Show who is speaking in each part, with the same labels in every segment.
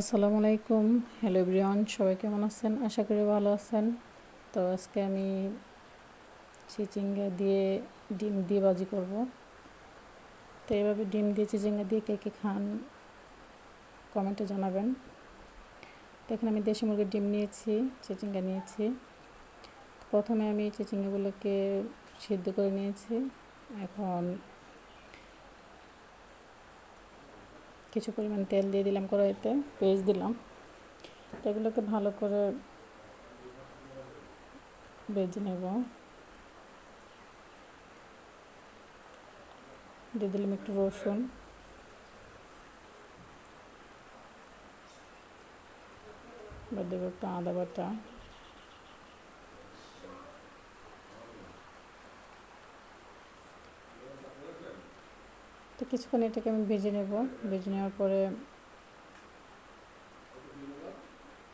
Speaker 1: আসসালামু আলাইকুম। Hello everyone সবাই কেমন আছেন? আশা করি ভালো আছেন। তো আজকে আমি চিচিঙ্গা দিয়ে ডিম দিয়ে বাজি করব। তো এভাবে ডিম দিয়ে চিচিঙ্গা দিয়ে কে কে খান কমেন্টে জানাবেন। তো এখানে আমি দেশি মুরগির ডিম নিয়েছি, চিচিঙ্গা নিয়েছি। প্রথমে আমি চিচিঙ্গাগুলোকে সিদ্ধ করে নিয়েছি। এখন কিছু পরিমাণ তেল দিয়ে দিলাম কড়াইতে পেঁয়াজ দিলাম। এগুলোকে ভালো করে বেজে নেব। দিয়ে দিলাম একটু রসুন। দেবো একটু আদা বাটা। তো কিছুক্ষণ এটাকে আমি ভেজে নেব। ভেজে নেওয়ার পরে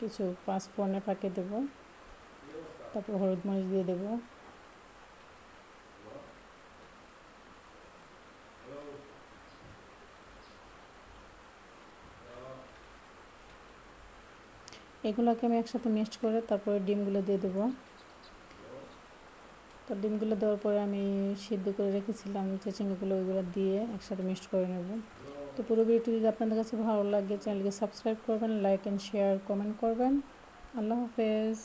Speaker 1: কিছু পাঁচ ফোড়নে পাকে দেব। তারপর হলুদ মরিচ দিয়ে দেব। এগুলোকে আমি একসাথে মিক্সড করে তারপরে ডিমগুলো দিয়ে দেবো। তো ডিমগুলো দেওয়ার পরে আমি সিদ্ধ করে রেখেছিলাম চেচিংগুলো ওইগুলো দিয়ে একসাথে মিক্সড করে নেব। তো পুরো ভিডিওটি যদি আপনাদের কাছে ভালো লাগে চ্যানেলকে সাবস্ক্রাইব করবেন, লাইক অ্যান্ড শেয়ার কমেন্ট করবেন। আল্লাহ হাফেজ।